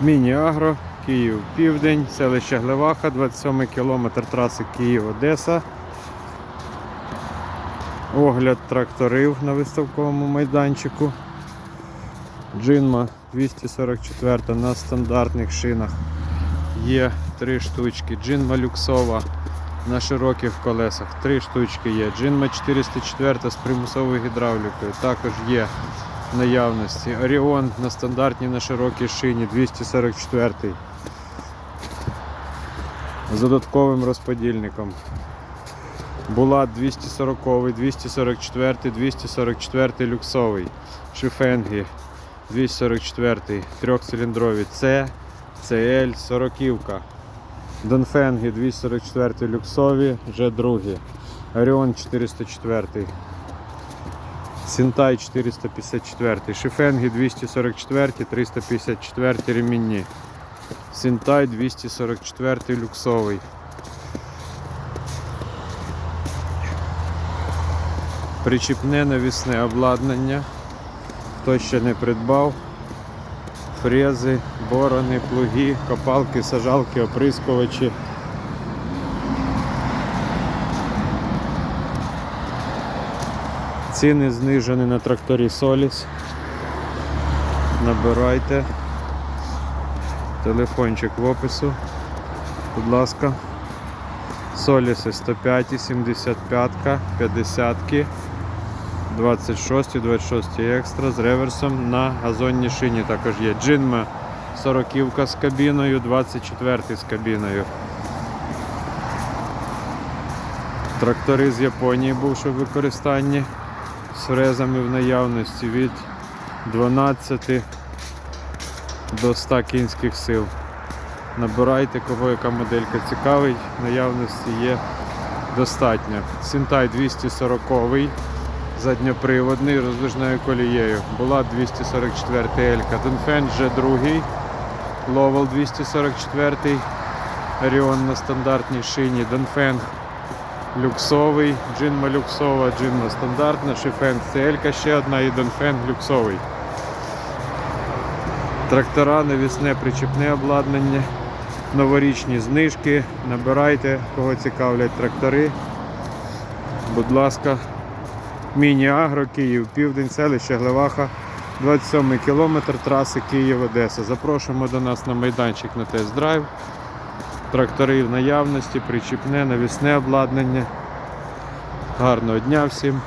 Міні-Агро, Київ Південь, селище Глеваха, 27 кілометр траси Київ-Одеса. Огляд тракторів на виставковому майданчику. Джинма 244 на стандартних шинах. Є три штучки. Джинма люксова на широких колесах. Три штучки є. Джинма 404 з примусовою гідравлікою. Також є наявності. Оріон на стандартній на широкій шині 244 з додатковим розподільником. Булат 240, 244, 244 люксовий. Шифенгі 244, трьохциліндрові С, CL, 40. Донфенги 244 люксові, вже другі. Оріон 404. Сінтай 454, Шифенги 244, 354 ремінні. Сінтай 244 люксовий. Причіпне навісне обладнання. Хто ще не придбав. Фрези, борони, плуги, копалки, сажалки, оприскувачі. Ціни знижені на тракторі Соліс. Набирайте. Телефончик в опису. Будь ласка. Соліси 105, 75, 50, 26, 26 екстра з реверсом на газонній шині також є. Джинма 40 з кабіною, 24 з кабіною. Трактори з Японії бувши в використанні з фрезами в наявності від 12 до 100 кінських сил. Набирайте, кого яка моделька цікавить, наявності є достатньо. Сінтай 240 задньоприводний роздвижною колією. Була 244 Елька. Донфен вже другий. Ловел 244 Оріон на стандартній шині. Донфенг люксовий, джинма люксова, джинма стандартна, шифенг CL ще одна і Донфенг люксовий. Трактора, навісне причіпне обладнання, новорічні знижки. Набирайте, кого цікавлять трактори. Будь ласка, Міні-Агро, Київ, Південь, селище Глеваха, 27 кілометр траси Київ-Одеса. Запрошуємо до нас на майданчик на тест-драйв. Трактори в наявності, причіпне, навісне обладнання. Гарного дня всім!